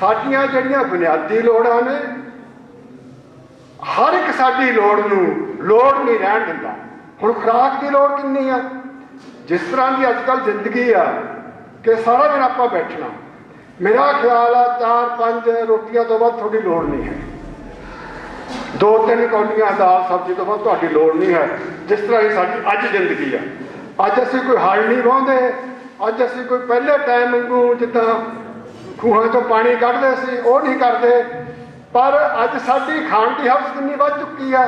ਸਾਡੀਆਂ ਜਿਹੜੀਆਂ ਬੁਨਿਆਦੀ ਲੋੜਾਂ ਨੇ, ਹਰ ਇੱਕ ਸਾਡੀ ਲੋੜ ਨੂੰ ਲੋੜ ਨਹੀਂ ਰਹਿਣ ਦਿੰਦਾ। ਹੁਣ ਖੁਰਾਕ ਦੀ ਲੋੜ ਕਿੰਨੀ ਆ? ਜਿਸ ਤਰ੍ਹਾਂ ਦੀ ਅੱਜ ਕੱਲ੍ਹ ਜ਼ਿੰਦਗੀ ਆ ਕਿ ਸਾਰਾ ਦਿਨ ਆਪਾਂ ਬੈਠਣਾ। ਮੇਰਾ ਖਿਆਲ ਆ ਚਾਰ ਪੰਜ ਰੋਟੀਆਂ ਤੋਂ ਬਾਅਦ ਤੁਹਾਡੀ ਲੋੜ ਨਹੀਂ ਹੈ। ਦੋ ਤਿੰਨ ਕੌਲੀਆਂ ਦਾਲ ਸਬਜ਼ੀ ਤੋਂ ਬਾਅਦ ਤੁਹਾਡੀ ਲੋੜ ਨਹੀਂ ਹੈ। ਜਿਸ ਤਰ੍ਹਾਂ ਦੀ ਸਾਡੀ ਅੱਜ ਜ਼ਿੰਦਗੀ ਆ। ਅੱਜ ਅਸੀਂ ਕੋਈ ਹਲ ਨਹੀਂ ਵਾਹੁੰਦੇ। ਅੱਜ ਅਸੀਂ ਕੋਈ ਪਹਿਲੇ ਟਾਈਮ ਵਾਂਗੂ ਜਿੱਦਾਂ ਖੂਹਾਂ ਤੋਂ ਪਾਣੀ ਕੱਢਦੇ ਸੀ, ਉਹ ਨਹੀਂ ਕਰਦੇ। ਪਰ ਅੱਜ ਸਾਡੀ ਖਾਣ ਦੀ ਹਵਸ ਕਿੰਨੀ ਵੱਧ ਚੁੱਕੀ ਹੈ।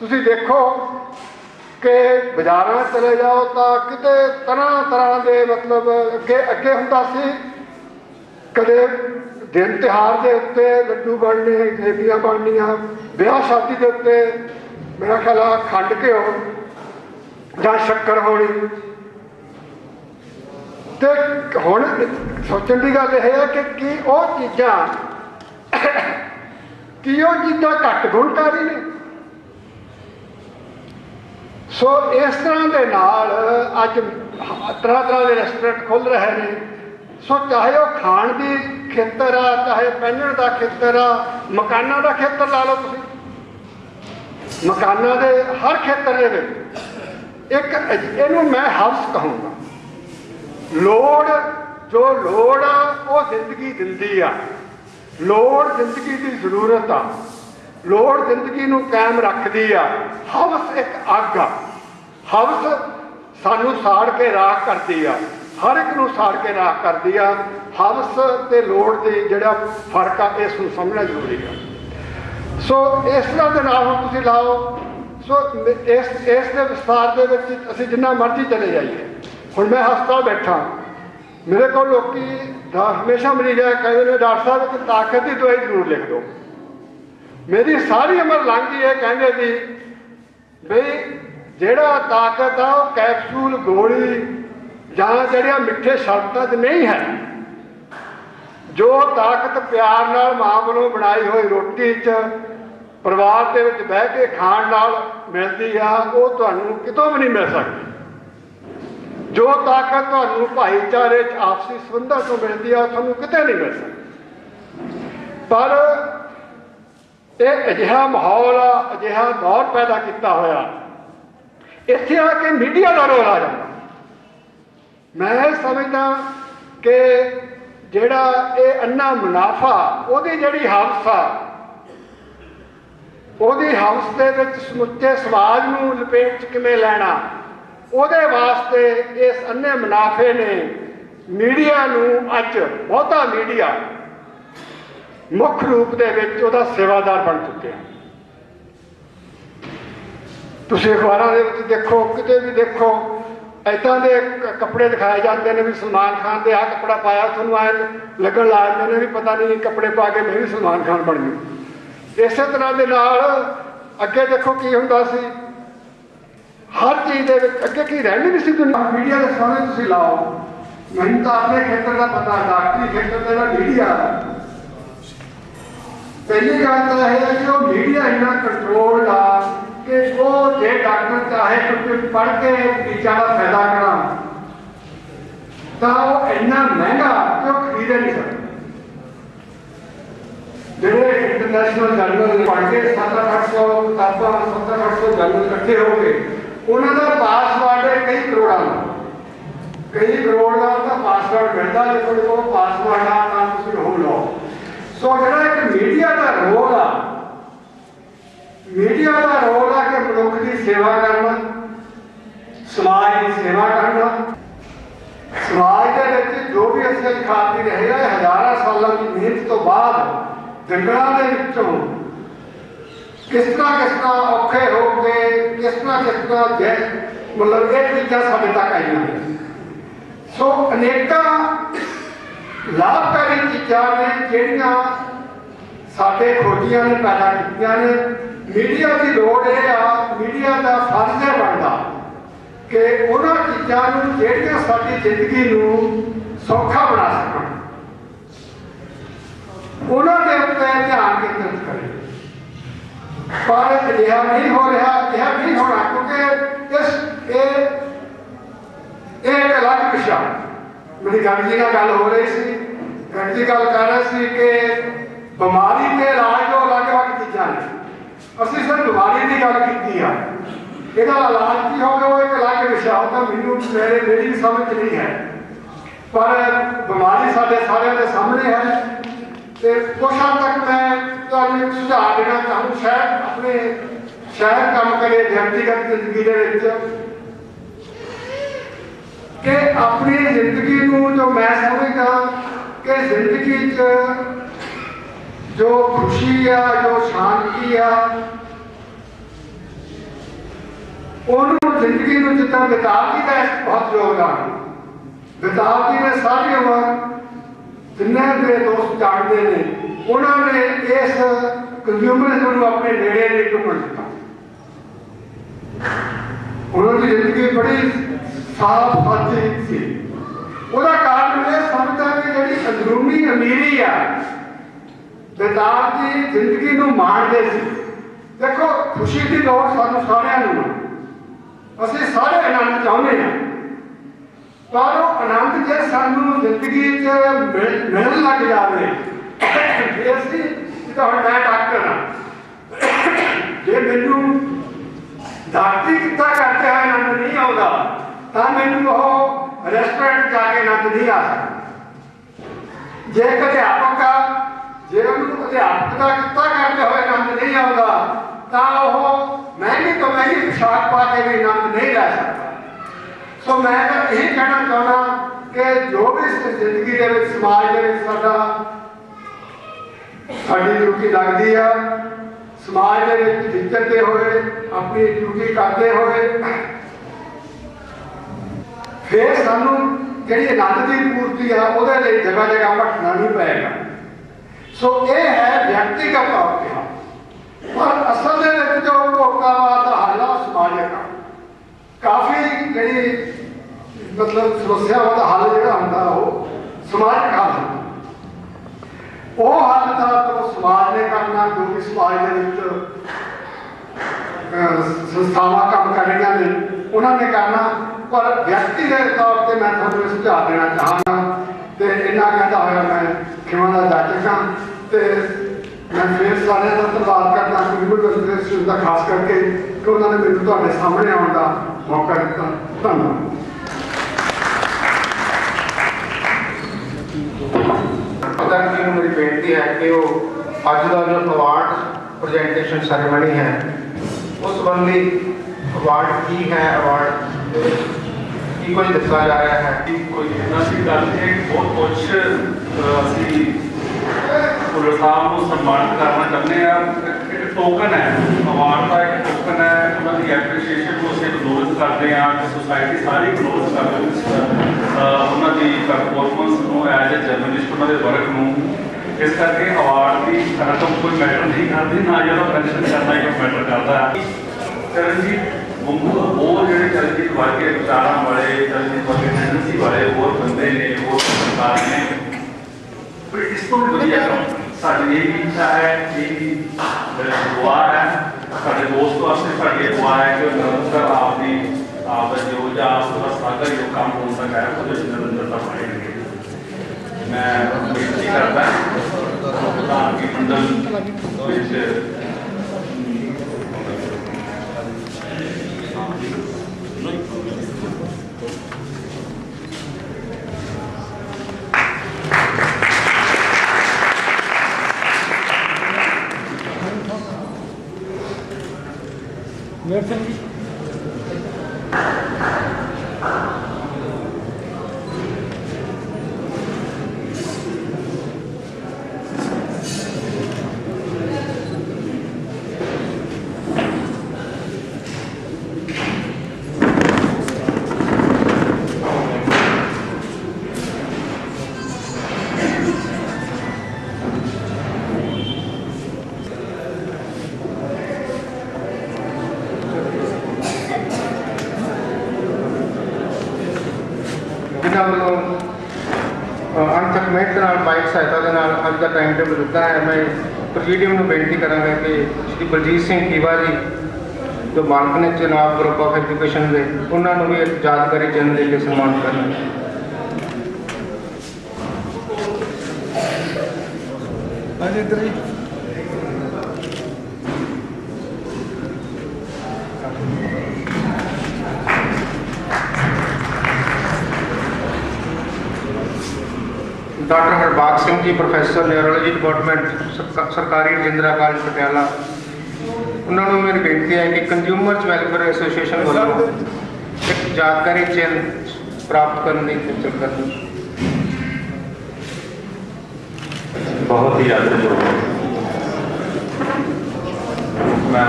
ਤੁਸੀਂ ਦੇਖੋ ਕਿ ਬਾਜ਼ਾਰਾਂ ਚਲੇ ਜਾਓ ਤਾਂ ਕਿਤੇ ਤਰ੍ਹਾਂ ਤਰ੍ਹਾਂ ਦੇ ਮਤਲਬ ਅੱਗੇ ਅੱਗੇ ਹੁੰਦਾ ਸੀ। ਕਦੇ ਦਿਨ ਤਿਹਾਰ ਦੇ ਉੱਤੇ ਲੱਡੂ ਬਣਨੇ ਜਲੇਬੀਆਂ ਬਣਨੀਆਂ, ਵਿਆਹ ਸ਼ਾਦੀ ਦੇ ਉੱਤੇ, ਮੇਰਾ ਖਿਆਲ ਆ ਖੰਡ ਘਿਓ ਜਾਂ ਸ਼ੱਕਰ ਹੋਣੀ। ਤੇ ਹੁਣ ਸੋਚਣ ਦੀ ਗੱਲ ਇਹ ਹੈ ਕਿ ਕੀ ਉਹ ਚੀਜ਼ਾਂ ਕੀ ਉਹ ਚੀਜ਼ਾਂ ਘੱਟ ਗੁਣਕਾਰੀ ਨੇ? ਸੋ ਇਸ ਤਰ੍ਹਾਂ ਦੇ ਨਾਲ ਅੱਜ ਤਰ੍ਹਾਂ ਤਰ੍ਹਾਂ ਦੇ ਰੈਸਟੋਰੈਂਟ ਖੁੱਲ ਰਹੇ ਨੇ। ਸੋ ਚਾਹੇ ਉਹ ਖਾਣ ਦੀ ਖੇਤਰ ਆ, ਚਾਹੇ ਪਹਿਨਣ ਦਾ ਖੇਤਰ ਆ, ਮਕਾਨਾਂ ਦਾ ਖੇਤਰ ਲਾ ਲਓ ਤੁਸੀਂ। ਮਕਾਨਾਂ ਦੇ ਹਰ ਖੇਤਰ ਦੇ ਵਿੱਚ ਇੱਕ, ਇਹਨੂੰ ਮੈਂ ਹਵਸ ਕਹੂੰਗਾ। ਲੋੜ, ਜੋ ਲੋੜ ਆ, ਉਹ ਜ਼ਿੰਦਗੀ ਦਿੰਦੀ ਆ। ਲੋੜ ਜ਼ਿੰਦਗੀ ਦੀ ਜ਼ਰੂਰਤ ਆ। ਲੋੜ ਜ਼ਿੰਦਗੀ ਨੂੰ ਕਾਇਮ ਰੱਖਦੀ ਆ। ਹਵਸ ਇੱਕ ਅੱਗ ਆ। ਹਵਸ ਸਾਨੂੰ ਸਾੜ ਕੇ ਰਾਖ ਕਰਦੀ ਆ। ਹਰ ਇੱਕ ਨੂੰ ਸਾੜ ਕੇ ਰਾਖ ਕਰਦੀ ਆ। ਹਵਸ ਤੇ ਲੋੜ ਦੇ ਜਿਹੜਾ ਫ਼ਰਕ ਆ, ਇਸ ਨੂੰ ਸਮਝਣਾ ਜ਼ਰੂਰੀ ਆ। ਸੋ ਇਸ ਤਰ੍ਹਾਂ ਦੇ ਨਾਲ ਹੁਣ ਤੁਸੀਂ ਲਾਓ। ਸੋ ਇਸ ਇਸ ਦੇ ਵਿਸਤਾਰ ਦੇ ਵਿੱਚ ਅਸੀਂ ਜਿੰਨਾ ਮਰਜ਼ੀ ਚਲੇ ਜਾਈਏ। ਹੁਣ ਮੈਂ ਹਸਪਤਾਲ ਬੈਠਾ। ਮੇਰੇ ਕੋਲ ਲੋਕੀ ਹਮੇਸ਼ਾ ਮਰੀਜ਼ ਆ ਕਹਿੰਦੇ ਨੇ, ਡਾਕਟਰ ਸਾਹਿਬ, ਇੱਕ ਤਾਕਤ ਦੀ ਦਵਾਈ ਜ਼ਰੂਰ ਲਿਖ ਦਿਓ। ਮੇਰੀ ਸਾਰੀ ਉਮਰ ਲੰਘ ਗਈ ਹੈ, ਕਹਿੰਦੇ ਸੀ ਬਈ ਜਿਹੜਾ ਤਾਕਤ ਆ, ਉਹ ਕੈਪਸੂਲ, ਗੋਲੀ ਜਾਂ ਜਿਹੜੀਆਂ ਮਿੱਠੇ ਸ਼ਰਤਾਂ 'ਚ ਨਹੀਂ ਹੈ। ਜੋ ਤਾਕਤ ਪਿਆਰ ਨਾਲ ਮਾਂ ਵੱਲੋਂ ਬਣਾਈ ਹੋਈ ਰੋਟੀ 'ਚ ਪਰਿਵਾਰ ਦੇ ਵਿੱਚ ਬਹਿ ਕੇ ਖਾਣ ਨਾਲ ਮਿਲਦੀ ਆ, ਉਹ ਤੁਹਾਨੂੰ ਕਿਤੋਂ ਵੀ ਨਹੀਂ ਮਿਲ ਸਕਦੀ। ਜੋ ਤਾਕਤ ਤੁਹਾਨੂੰ ਭਾਈਚਾਰੇ 'ਚ ਆਪਸੀ ਸੰਬੰਧਾਂ ਤੋਂ ਮਿਲਦੀ ਆ, ਤੁਹਾਨੂੰ ਕਿਤੇ ਨਹੀਂ ਮਿਲ ਸਕਦੀ ਪਰ ਇਹ ਅਜਿਹਾ ਮਾਹੌਲ ਆ, ਅਜਿਹਾ ਦੌਰ ਪੈਦਾ ਕੀਤਾ ਹੋਇਆ। ਇੱਥੇ ਆ ਕੇ ਮੀਡੀਆ ਦਾ ਰੋਲ ਆ ਜਾਂਦਾ। ਮੈਂ ਇਹ ਸਮਝਦਾ ਕਿ ਜਿਹੜਾ ਇਹ ਅੰਨਾ ਮੁਨਾਫਾ, ਉਹਦੀ ਜਿਹੜੀ ਹਵਸ ਆ, ਉਹਦੀ ਹਵਸ ਦੇ ਵਿੱਚ ਸਮੁੱਚੇ ਸਮਾਜ ਨੂੰ ਲਪੇਟ 'ਚ ਕਿਵੇਂ ਲੈਣਾ? ਉਹਦੇ ਵਾਸਤੇ ਇਸ ਅੰਨੇ ਮੁਨਾਫੇ ਨੇ ਮੀਡੀਆ ਨੂੰ ਅੱਜ ਬਹੁਤਾ ਮੀਡੀਆ ਮੁੱਖ ਰੂਪ ਦੇ ਵਿੱਚ ਉਹਦਾ ਸੇਵਾਦਾਰ ਬਣ ਚੁੱਕਿਆ। ਤੁਸੀਂ ਅਖਬਾਰਾਂ ਦੇ ਵਿੱਚ ਦੇਖੋ, ਕਿਤੇ ਵੀ ਦੇਖੋ ਏਦਾਂ ਦੇ ਕੱਪੜੇ ਦਿਖਾਏ ਜਾਂਦੇ ਨੇ ਵੀ ਸਲਮਾਨ ਖਾਨ ਦੇ ਆਹ ਕੱਪੜਾ ਪਾਇਆ, ਤੁਹਾਨੂੰ ਐ ਲੱਗਣ ਲੱਗ ਜਾਂਦੇ ਨੇ ਵੀ ਪਤਾ ਨਹੀਂ ਕੱਪੜੇ ਪਾ ਕੇ ਮੈਂ ਵੀ ਸਲਮਾਨ ਖਾਨ ਬਣ ਗਈ ਇਸੇ ਤਰ੍ਹਾਂ ਦੇ ਨਾਲ ਅੱਗੇ ਦੇਖੋ ਕੀ ਹੁੰਦਾ ਸੀ ਹਰ ਚੀਜ਼ ਦੇ ਵਿੱਚ ਅੱਗੇ ਕੀ ਰਹਿੰਦੀ ਨਹੀਂ ਸੀ ਦੁਨੀਆ ਮੀਡੀਆ ਦੇ ਸਾਹਮਣੇ ਤੁਸੀਂ ਲਾਓ ਮੈਨੂੰ ਤਾਂ ਆਪਣੇ ਖੇਤਰ ਦਾ ਪਤਾ ਡਾਕਟਰੀ ਖੇਤਰ ਦਾ ਜਿਹੜਾ ਮੀਡੀਆ ਪਹਿਲੀ ਗੱਲ ਤਾਂ ਇਹ ਹੈ ਕਿ ਉਹ ਮੀਡੀਆ ਇੰਨਾ ਕੰਟਰੋਲ ਆ ਕਿ ਉਹ ਜੇ ਡਾਕਟਰ ਚਾਹੇ ਕੁਝ ਪੜ੍ਹ ਕੇ ਟੀਚਾ ਦਾ ਫਾਇਦਾ ਕਰਾਂ ਤਾਂ ਉਹ ਇੰਨਾ ਮਹਿੰਗਾ ਕਿ ਉਹ ਖਰੀਦ ਨਹੀਂ ਸਕਦਾ ਜਿਹੜੇ ਇੰਟਰਨੈਸ਼ਨਲ ਜਰਨਲ ਪੜ੍ਹ ਕੇ 7-800 ਕਿਤਾਬਾਂ 7-800 ਜਰਨਲ ਇਕੱਠੇ ਹੋ ਕੇ ਉਹਨਾਂ ਦਾ ਪਾਸਵਰਡ ਹੈ ਕਈ ਕਰੋੜਾਂ ਦਾ। ਕਈ ਕਰੋੜ ਦਾ ਤਾਂ ਪਾਸਵਰਡ ਮਿਲਦਾ ਜੇ ਤੁਹਾਡੇ ਕੋਲ ਪਾਸਵਰਡ ਆ ਤਾਂ ਤੁਸੀਂ ਉਹ ਲਓ। ਸੋ ਜਿਹੜਾ ਇੱਕ ਮੀਡੀਆ ਦਾ ਰੋਲ ਆ ਮੀਡੀਆ ਦਾ ਰੋਲ ਆ ਕਿ ਮਨੁੱਖ ਦੀ ਸੇਵਾ ਕਰਨਾ, ਸਮਾਜ ਦੀ ਸੇਵਾ ਕਰਨਾ। ਸਮਾਜ ਦੇ ਵਿੱਚ ਜੋ ਵੀ ਅਸੀਂ ਅੱਜ ਖਾਤੀ ਰਹੇ ਆ ਹਜ਼ਾਰਾਂ ਸਾਲਾਂ ਦੀ ਮਿਹਨਤ ਤੋਂ ਬਾਅਦ, ਜੰਗਲਾਂ ਦੇ ਵਿੱਚੋਂ ਕਿਸ ਤਰ੍ਹਾਂ ਕਿਸ ਤਰ੍ਹਾਂ ਔਖੇ ਹੋ ਕੇ ਕਿਸ ਤਰ੍ਹਾਂ ਕਿਸ ਤਰ੍ਹਾਂ ਜੈ। ਮਤਲਬ ਇਹ ਚੀਜ਼ਾਂ ਸਾਡੇ ਤੱਕ ਆਈਆਂ ਨੇ। ਸੋ ਅਨੇਕਾਂ ਲਾਭਕਾਰੀ ਚੀਜ਼ਾਂ ਨੇ ਜਿਹੜੀਆਂ ਸਾਡੇ ਖੋਜੀਆਂ ਨੇ, ਪੈਦਾ ਕੀਤੀਆਂ ਨੇ। ਮੀਡੀਆ ਦੀ ਲੋੜ ਇਹ ਆ ਮੀਡੀਆ ਦਾ ਫਰਜ਼ ਹੈ ਬਣਦਾ ਕਿ ਉਹਨਾਂ ਚੀਜ਼ਾਂ ਨੂੰ, ਜਿਹੜੀਆਂ ਸਾਡੀ ਜ਼ਿੰਦਗੀ ਨੂੰ ਸੌਖਾ ਬਣਾ ਸਕਣ ਉਹਨਾਂ ਦੇ ਉੱਤੇ ਧਿਆਨ ਕੇਂਦਰਿਤ ਕਰੇ ਪਰ ਅਜਿਹਾ ਨਹੀਂ ਹੋ ਰਿਹਾ ਇਹ ਨਹੀਂ ਹੋਣਾ, ਕਿਉਂਕਿ ਇਸ ਇਹ ਇਹ ਇੱਕ ਅਲੱਗ ਵਿਸ਼ਾ। ਮੇਰੀ ਗੱਲ ਜੀ ਨਾਲ ਗੱਲ ਹੋ ਰਹੀ ਸੀ ਘਟ ਦੀ ਗੱਲ ਕਰ ਰਹੇ ਸੀ ਕਿ ਬਿਮਾਰੀ ਤੇ ਇਲਾਜ ਦੋ ਅਲੱਗ-ਅਲੱਗ ਚੀਜ਼ਾਂ ਨੇ। ਅਸੀਂ ਸਿਰਫ ਬਿਮਾਰੀ ਦੀ ਗੱਲ ਕੀਤੀ ਆ। ਇਹਦਾ ਇਲਾਜ ਕੀ ਹੋਵੇ ਉਹ ਇੱਕ ਅਲੱਗ ਵਿਸ਼ਾ ਉਹ ਤਾਂ ਮੈਨੂੰ ਮੇਰੇ, ਮੇਰੀ ਸਮਝ ਨਹੀਂ ਹੈ। ਪਰ ਬਿਮਾਰੀ ਸਾਡੇ ਸਾਰਿਆਂ ਦੇ ਸਾਹਮਣੇ ਹੈ। ਤੇ ਕੁਝ ਹੱਦ ਤੱਕ ਮੈਂ ਤੁਹਾਨੂੰ ਇੱਕ ਸੁਝਾਅ ਦੇਣਾ ਚਾਹੂੰ, ਸ਼ਾਇਦ ਆਪਣੇ ਸ਼ਾਇਦ ਕੰਮ ਕਰੇ ਵਿਅਕਤੀਗਤ ਜ਼ਿੰਦਗੀ ਦੇ ਵਿੱਚ, ਕਿ ਆਪਣੀ ਜ਼ਿੰਦਗੀ ਨੂੰ ਜੋ ਮੈਂ ਸਮਝਦਾ ਕਿ ਜ਼ਿੰਦਗੀ 'ਚ ਜੋ ਖੁਸ਼ੀ ਆ, ਜੋ ਸ਼ਾਂਤੀ ਆ, ਉਹਨੂੰ ਜ਼ਿੰਦਗੀ ਨੂੰ ਜਿੱਦਾਂ ਬਿਤਾਵਤੀ ਦਾ ਬਹੁਤ ਯੋਗਦਾਨ ਬਿਤਾਵਤੀ ਨੇ ਸਾਰੀ ਉਮਰ ਜਿੰਨੇ ਮੇਰੇ ਦੋਸਤ ਜਾਣਦੇ ਨੇ? ਉਹਨਾਂ ਨੇ ਇਸ ਕੰਜ਼ਿਊਮਰਿਜ਼ਮ ਨੂੰ ਆਪਣੇ ਨੇੜੇ ਨਹੀਂ ਟੁੱਟਣ ਦਿੱਤਾ। ਉਹਨਾਂ ਦੀ ਜ਼ਿੰਦਗੀ ਬੜੀ ਸਾਫ਼ ਸਾਦੀ ਸੀ। ਉਹਦਾ ਕਾਰਨ ਇਹ ਸਮਝਦਾ ਕਿ ਜਿਹੜੀ ਅੰਦਰੂਨੀ ਅਮੀਰੀ ਆ ਬੇਦਾਰ ਦੀ ਜ਼ਿੰਦਗੀ ਨੂੰ ਮਾਣਦੇ ਸੀ। ਦੇਖੋ, ਖੁਸ਼ੀ ਦੀ ਲੋੜ ਸਾਨੂੰ ਸਾਰਿਆਂ ਨੂੰ ਆ। ਅਸੀਂ ਸਾਰੇ ਆਨੰਦ ਚਾਹੁੰਦੇ ਹਾਂ ਪਰ ਉਹ ਆਨੰਦ ਜੇ ਸਾਨੂੰ ਜ਼ਿੰਦਗੀ 'ਚ ਮਿਲਣ ਲੱਗ ਜਾਵੇ ਜੇ ਅਸੀਂ ਜਿੱਦਾਂ ਹੁਣ ਮੈਂ ਡਾਕਟਰ ਹਾਂ ਜੇ ਮੈਨੂੰ ਡਾਕਟਰੀ ਕਿੱਤਾ ਕਰਦੇ ਹੋਏ ਆਨੰਦ ਨਹੀਂ ਆਉਂਦਾ, ਤਾਂ ਮੈਨੂੰ ਉਹ ਰੈਸਟੋਰੈਂਟ ਜਾ ਕੇ ਆਨੰਦ ਨਹੀਂ ਆ ਸਕਦਾ। ਜੇ ਇੱਕ ਅਧਿਆਪਕ ਆ, ਜੇ ਉਹਨੂੰ ਅਧਿਆਪਕ ਦਾ ਕਿੱਤਾ ਕਰਦੇ ਹੋਏ ਆਨੰਦ ਨਹੀਂ ਆਉਂਦਾ, ਤਾਂ ਉਹ ਮਹਿੰਗੀ ਤੋਂ ਮਹਿੰਗੀ ਪੋਸ਼ਾਕ ਪਾ ਕੇ ਵੀ ਆਨੰਦ ਨਹੀਂ ਲੈ ਸਕਦਾ। ਸੋ ਮੈਂ ਤਾਂ ਇਹ ਕਹਿਣਾ ਚਾਹੁੰਦਾ ਕਿ ਜੋ ਵੀ ਜ਼ਿੰਦਗੀ ਦੇ ਵਿੱਚ, ਸਮਾਜ ਦੇ ਵਿੱਚ ਸਾਡਾ ਸਾਡੀ ਡਿਊਟੀ ਲੱਗਦੀ ਆ, ਸਮਾਜ ਦੇ ਵਿੱਚ ਵਿਚਰਦੇ ਹੋਏ, ਆਪਣੀ ਡਿਊਟੀ ਕਰਦੇ ਹੋਏ, ਫਿਰ ਸਾਨੂੰ ਜਿਹੜੀ ਆਨੰਦ ਦੀ ਪੂਰਤੀ ਆ, ਉਹਦੇ ਲਈ ਜਗ੍ਹਾ ਜਗ੍ਹਾ ਭਟਕਣਾ ਨਹੀਂ ਪਏਗਾ। ਸੋ ਇਹ ਹੈ ਵਿਅਕਤੀਗਤ ਤੌਰ ਤੇ ਪਰ ਅਸਲ ਦੇ ਵਿੱਚ ਜੋ ਭੋਗਤਾਵਾਦ ਦਾ ਹਾਲਾ ਸਮਾਜਿਕ ਆ। ਕਾਫੀ ਜਿਹੜੀ ਮਤਲਬ ਸਮੱਸਿਆਵਾਂ ਦਾ ਹੱਲ ਜਿਹੜਾ ਹੁੰਦਾ ਉਹ ਸਮਾਜਿਕ ਹੱਲ ਹੁੰਦਾ। ਉਹ ਹੱਲ ਦਾ ਚਲੋ ਸਮਾਜ ਨੇ ਕਰਨਾ, ਕਿਉਂਕਿ ਸਮਾਜ ਦੇ ਵਿੱਚ ਸੰਸਥਾਵਾਂ ਕੰਮ ਕਰ ਰਹੀਆਂ ਨੇ, ਉਹਨਾਂ ਨੇ ਕਰਨਾ। ਪਰ ਵਿਅਕਤੀ ਦੇ ਤੌਰ ਤੇ ਮੈਂ ਤੁਹਾਨੂੰ ਇਹ ਸੁਝਾਅ ਦੇਣਾ ਚਾਹਾਂਗਾ ਤੇ ਇਹਨਾਂ ਕਹਿੰਦਾ ਹੋਇਆ ਮੈਂ ਖਿਮਾ ਦਾ ਜਾਚਕ ਹਾਂ ਤੇ ਮੈਂ ਫਿਰ ਸਾਰਿਆਂ ਦਾ ਧੰਨਵਾਦ ਕਰਦਾ ਕਮਿਊਨਿਟੀ ਵੈਲਫੇਅਰ ਦਾ, ਖਾਸ ਕਰਕੇ ਕਿ ਉਹਨਾਂ ਨੇ ਮੈਨੂੰ ਤੁਹਾਡੇ ਸਾਹਮਣੇ ਆਉਣ ਦਾ ਮੌਕਾ ਦਿੱਤਾ। ਧੰਨਵਾਦ। ਪ੍ਰਧਾਨ ਜੀ ਨੂੰ ਮੇਰੀ ਬੇਨਤੀ ਹੈ ਕਿ ਉਹ ਅੱਜ ਦਾ ਜੋ ਅਵਾਰਡ ਪ੍ਰੈਜੈਂਟੇਸ਼ਨ ਸੈਰੇਮਨੀ ਹੈ ਉਸ ਸੰਬੰਧੀ ਅਵਾਰਡ ਕੀ ਹੈ ਅਵਾਰਡ ਕੀ ਕੁਝ ਦੱਸਿਆ ਜਾ ਰਿਹਾ ਹੈ? ਕਿ ਕੋਈ ਅਸੀਂ ਗੱਲ ਇਹ ਬਹੁਤ ਕੁਝ ਅਸੀਂ ਪੁਲਿਸ ਸਾਹਿਬ ਨੂੰ ਸਨਮਾਨਿਤ ਕਰਨਾ ਚਾਹੁੰਦੇ ਆ ਇੱਕ ਟੋਕਨ ਹੈ ਅਵਾਰਡ ਦਾ ਇੱਕ ਟੋਕਨ ਹੈ ਉਹਨਾਂ ਦੀ ਐਪਰੀਸ਼ੀਏਸ਼ਨ ਕਰਦੇ ਆ ਕਿ ਸੁਸਾਇਟੀ ਸਾਰੀ ਕਲੋਜ਼ ਕਰਦੀ ਹੈ ਉਹਨਾਂ ਦੀ ਪਰਫਾਰਮੈਂਸ ਨੂੰ ਐਜ਼ ਅ ਜਰਨਲਿਸਟ ਉਹਨਾਂ ਦੇ ਵਰਕ ਨੂੰ, ਇਸ ਕਰਕੇ ਅਵਾਰਡ ਦੀ ਰਕਮ ਕੋਈ ਮੈਟਰ ਨਹੀਂ ਕਰਦੀ, ਨਾ ਜਿਹੜਾ ਪੈਨਸ਼ਨ ਕਰਦਾ ਹੀ ਮੈਟਰ ਕਰਦਾ। ਹੈ ਚਰਨਜੀਤ ਉਹ ਜਿਹੜੇ ਚਰਨਜੀਤ ਵਰਗੇ ਵਿਚਾਰਾਂ ਵਾਲੇ, ਚਰਨਜੀਤ ਵਰਗੇ ਟੈਂਡੈਂਸੀ ਵਾਲੇ, ਹੋਰ ਬੰਦੇ ਨੇ, ਹੋਰ ਸਰਕਾਰ ਨੇ ਪਰ ਇਸ ਤੋਂ ਵੀ ਵਧੀਆ ਕੰਮ ਸਾਡੀ ਇਹ ਵੀ ਇੱਛਾ ਹੈ, ਇਹ ਵੀ ਦੁਆ ਹੈ। ਸਾਡੇ ਦੋਸਤ ਵਾਸਤੇ ਸਾਡੀ ਦੁਆ ਹੈ ਕਿ ਉਹ ਆਪ ਦਾ ਆਪ ਦਾ ਸਾਗਰ ਜੋ ਕੰਮ ਹੋ ਸਕਦਾ ਹੈ ਉਹਦੇ ਵਿੱਚ ਨਿਰੰਤਰਤਾ ਪਾਈ ਰੱਖੇ ਮੈਂ ਬੇਨਤੀ ਕਰਦਾ ਪ੍ਰਧਾਨ ਕੀ ਮੰਡਲ ਮਿਹਨਤ ਸਹਾਇਤਾ ਦੇ ਨਾਲ ਅੱਜ ਦਾ ਟਾਈਮ ਟੇਬਲ ਦਿੱਤਾ ਹੈ। ਮੈਂ ਪ੍ਰੈਜ਼ੀਡੀਅਮ ਨੂੰ ਬੇਨਤੀ ਕਰਾਂਗਾ ਕਿ ਸ਼੍ਰੀ ਬਲਜੀਤ ਸਿੰਘ ਕੀਵਾ ਜੀ, ਜੋ ਮਾਲਕ ਨੇ ਚਨਾਬ ਗਰੁੱਪ ਆਫ ਐਜੂਕੇਸ਼ਨ ਦੇ, ਉਹਨਾਂ ਨੂੰ ਵੀ ਇੱਕ ਯਾਦਗਾਰੀ ਚਿੰਨ੍ਹ ਦੇ ਕੇ ਸਨਮਾਨ ਕਰਨਾ ਹਾਂਜੀ, ਇੱਧਰ ਜੀ doctor ਹਰਬਾਗ Singh ji professor neurology department ਸਰਕਾ- ਸਰਕਾਰੀ ਰਜਿੰਦਰਾ ਕਾਲਜ ਪਟਿਆਲਾ ਉਹਨਾਂ ਨੂੰ ਮੇਰੀ ਬੇਨਤੀ ਹੈ ਕਿ ਕੰਜ਼ਿਊਮਰਸ ਵੈਲਫੇਅਰ ਐਸੋਸੀਏਸ਼ਨ ਵੱਲੋਂ ਇੱਕ ਜਾਣਕਾਰੀ ਚਿੰਨ ਪ੍ਰਾਪਤ ਕਰਨ ਦੀ ਖੇਚਲ ਕਰਨੀ ਬਹੁਤ ਹੀ ਆਦਰਯੋਗ ਮੈਂ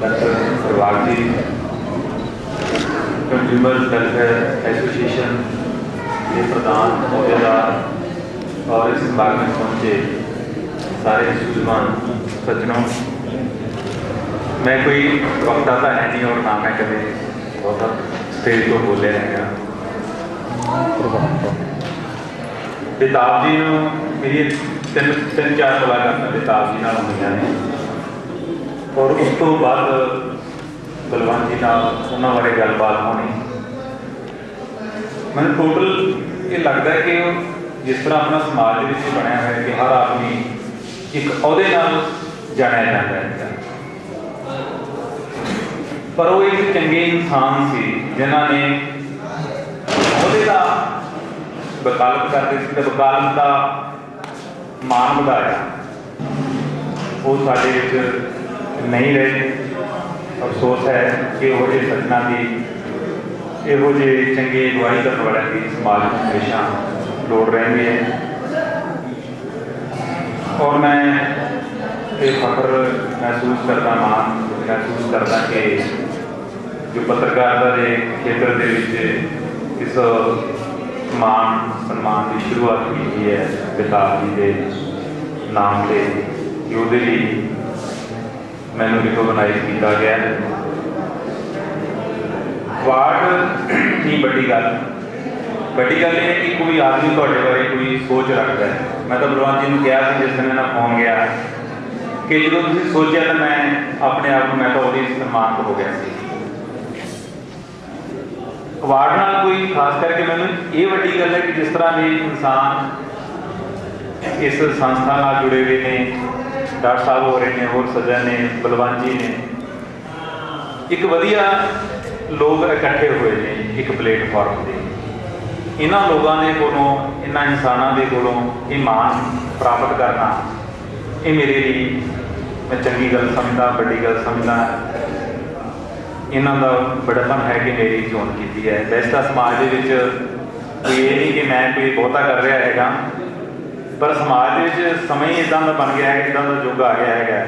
ਡਾਕਟਰ ਸਰਵਾਗ ਜੀ ਕੰਜ਼ਿਊਮਰ ਵੈਲਫੇਅਰ ਐਸੋਸੀਏਸ਼ਨ ਦੇ ਪ੍ਰਧਾਨ ਮਹੋਦੇਦਾਰ ਔਰ ਇਸ ਬਾਗ ਵਿੱਚ ਪਹੁੰਚੇ ਸਾਰੇ ਸੂਝਵਾਨ ਸੱਜਣੋਂ, ਮੈਂ ਕੋਈ ਵਕਤਾ ਤਾਂ ਹੈ ਨਹੀਂ ਔਰ ਨਾ ਮੈਂ ਕਦੇ ਬਹੁਤਾ ਸਟੇਜ ਤੋਂ ਬੋਲਿਆ ਹੈਗਾ ਪਿਤਾਬ ਜੀ ਨੂੰ ਮੇਰੀ ਤਿੰਨ ਤਿੰਨ, ਚਾਰ ਮੁਲਾਕਾਤਾਂ ਪਿਤਾਬ ਜੀ ਨਾਲ ਹੋਈਆਂ ਨੇ। ਔਰ ਉਸ ਤੋਂ ਬਾਅਦ ਬਲਵੰਤ ਜੀ ਨਾਲ ਉਹਨਾਂ ਬਾਰੇ ਗੱਲਬਾਤ ਹੋਣੀ। ਮੈਨੂੰ ਟੋਟਲ ਇਹ ਲੱਗਦਾ ਕਿ ਜਿਸ ਤਰ੍ਹਾਂ ਆਪਣਾ ਸਮਾਜ ਦੇ ਵਿੱਚ ਬਣਿਆ ਹੋਇਆ ਕਿ ਹਰ ਆਦਮੀ ਇੱਕ ਅਹੁਦੇ ਨਾਲ ਜਾਣਿਆ ਜਾਂਦਾ ਹੈ। ਪਰ ਉਹ ਇੱਕ ਚੰਗੇ ਇਨਸਾਨ ਸੀ, ਜਿਨ੍ਹਾਂ ਨੇ ਉਹਦੇ ਦਾ ਵਕਾਲਤ ਕਰਦੇ ਸੀ ਤੇ ਵਕਾਲਤ ਦਾ ਮਾਣ ਵਧਾਇਆ। ਉਹ ਸਾਡੇ ਵਿੱਚ ਨਹੀਂ ਰਹੇ। ਅਫਸੋਸ ਹੈ ਕਿ ਉਹ ਜਿਹੇ ਸੱਜਣਾ ਦੀ ਇਹੋ ਜਿਹੇ ਚੰਗੇ ਅਗਵਾਈ ਕਰਨ ਵਾਲਿਆਂ ਦੀ ਸਮਾਜ ਨੂੰ ਹਮੇਸ਼ਾ ਲੋੜ ਰਹਿੰਦੀ ਹੈ ਔਰ ਮੈਂ ਇਹ ਫਖਰ ਮਹਿਸੂਸ ਕਰਦਾ ਮਾਣ ਮਹਿਸੂਸ ਕਰਦਾ ਕਿ ਜੋ ਪੱਤਰਕਾਰਤਾ ਦੇ ਖੇਤਰ ਦੇ ਵਿੱਚ ਇਸ ਮਾਨ ਸਨਮਾਨ ਦੀ ਸ਼ੁਰੂਆਤ ਕੀਤੀ ਹੈ, ਕਿਤਾਬ ਜੀ ਦੇ ਨਾਮ ਤੇ, ਕਿ ਉਹਦੇ ਲਈ ਮੈਨੂੰ ਰਿਕੋਗਨਾਈਜ਼ ਕੀਤਾ ਗਿਆ। ਹੈ ਵਾਰਡ ਨਹੀਂ ਵੱਡੀ ਗੱਲ ਵੱਡੀ ਗੱਲ ਇਹ ਹੈ ਕਿ ਕੋਈ ਆਦਮੀ ਤੁਹਾਡੇ ਬਾਰੇ ਕੋਈ ਸੋਚ ਰੱਖਦਾ ਹੈ। ਮੈਂ ਤਾਂ ਬਲਵੰਤ ਜੀ ਨੂੰ ਕਿਹਾ ਸੀ ਜਿਸ ਦਿਨ ਇਹਨਾਂ ਫੋਨ ਗਿਆ ਕਿ ਜਦੋਂ ਤੁਸੀਂ ਸੋਚਿਆ ਤਾਂ ਮੈਂ ਆਪਣੇ ਆਪ ਨੂੰ, ਮੈਂ ਤਾਂ ਉਹਦੇ ਸਨਮਾਨਿਤ ਹੋ ਗਿਆ ਸੀ। ਵਾਰਡ ਨਾਲ ਕੋਈ ਖਾਸ ਕਰਕੇ ਮੈਨੂੰ ਇਹ ਵੱਡੀ ਗੱਲ ਹੈ ਕਿ ਜਿਸ ਤਰ੍ਹਾਂ ਦੇ ਇਨਸਾਨ ਇਸ ਸੰਸਥਾ ਨਾਲ ਜੁੜੇ ਹੋਏ ਨੇ, ਡਾਕਟਰ ਸਾਹਿਬ ਹੋ ਰਹੇ ਨੇ, ਹੋਰ ਸੱਜਣ ਨੇ, ਬਲਵੰਤ ਜੀ ਨੇ, ਇੱਕ ਵਧੀਆ ਲੋਕ ਇਕੱਠੇ ਹੋਏ ਨੇ ਇੱਕ ਪਲੇਟਫਾਰਮ ਤੇ। ਇਹਨਾਂ ਲੋਕਾਂ ਦੇ ਕੋਲੋਂ, ਇਹਨਾਂ ਇਨਸਾਨਾਂ ਦੇ ਕੋਲੋਂ ਇਹ ਮਾਣ ਪ੍ਰਾਪਤ ਕਰਨਾ, ਇਹ ਮੇਰੇ ਲਈ ਮੈਂ ਚੰਗੀ ਗੱਲ ਸਮਝਦਾ, ਵੱਡੀ ਗੱਲ ਸਮਝਦਾ। ਇਹਨਾਂ ਦਾ ਬੜਪਨ ਹੈ ਕਿ ਮੇਰੀ ਚੋਣ ਕੀਤੀ ਹੈ। ਵੈਸੇ ਤਾਂ ਸਮਾਜ ਦੇ ਵਿੱਚ ਕੋਈ ਇਹ ਨਹੀਂ ਕਿ ਮੈਂ ਕੋਈ ਬਹੁਤਾ ਕਰ ਰਿਹਾ ਹੈਗਾ, ਪਰ ਸਮਾਜ ਦੇ ਵਿੱਚ ਸਮੇਂ ਹੀ ਇਦਾਂ ਦਾ ਬਣ ਗਿਆ ਹੈ ਇਦਾਂ ਦਾ ਯੁੱਗ ਆ ਗਿਆ ਹੈਗਾ